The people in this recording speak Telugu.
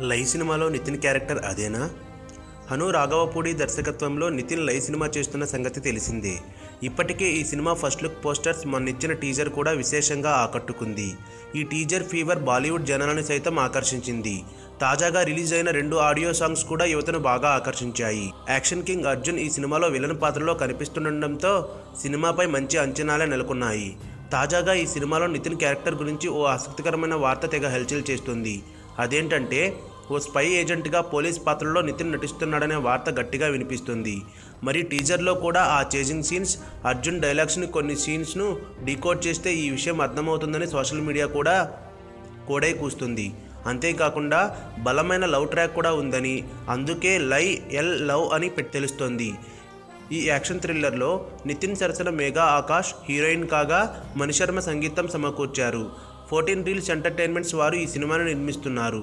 లై సినిమాలో నితిన్ క్యారెక్టర్ అదేనా? హను రాఘవపూడి దర్శకత్వంలో నితిన్ లై సినిమా చేస్తున్న సంగతి తెలిసిందే. ఇప్పటికే ఈ సినిమా ఫస్ట్ లుక్ పోస్టర్స్ మొన్నిచ్చిన టీజర్ కూడా విశేషంగా ఆకట్టుకుంది. ఈ టీజర్ ఫీవర్ బాలీవుడ్ జనాలను సైతం ఆకర్షించింది. తాజాగా రిలీజ్ అయిన రెండు ఆడియో సాంగ్స్ కూడా యువతను బాగా ఆకర్షించాయి. యాక్షన్ కింగ్ అర్జున్ ఈ సినిమాలో విలన్ పాత్రలో కనిపిస్తుండటంతో సినిమాపై మంచి అంచనాలే నెలకొన్నాయి. తాజాగా ఈ సినిమాలో నితిన్ క్యారెక్టర్ గురించి ఓ ఆసక్తికరమైన వార్త తెగ హల్చల్ చేస్తుంది. అదేంటంటే ఓ స్పై ఏజెంట్గా పోలీస్ పాత్రలో నితిన్ నటిస్తున్నాడనే వార్త గట్టిగా వినిపిస్తుంది. మరి టీజర్లో కూడా ఆ చేజింగ్ సీన్స్ అర్జున్ డైలాగ్స్ని కొన్ని సీన్స్ను డీకోడ్ చేస్తే ఈ విషయం అర్థమవుతుందని సోషల్ మీడియా కూడా కోడై కూస్తుంది. అంతేకాకుండా బలమైన లవ్ ట్రాక్ కూడా ఉందని అందుకే లై ఎల్ లవ్ అని తెలుస్తోంది. ఈ యాక్షన్ థ్రిల్లర్లో నితిన్ సరసన మేఘా ఆకాష్ హీరోయిన్ కాగా మణిశర్మ సంగీతం సమకూర్చారు. ఫోర్టీన్ రీల్స్ ఎంటర్టైన్మెంట్స్ వారు ఈ సినిమాను నిర్మిస్తున్నారు.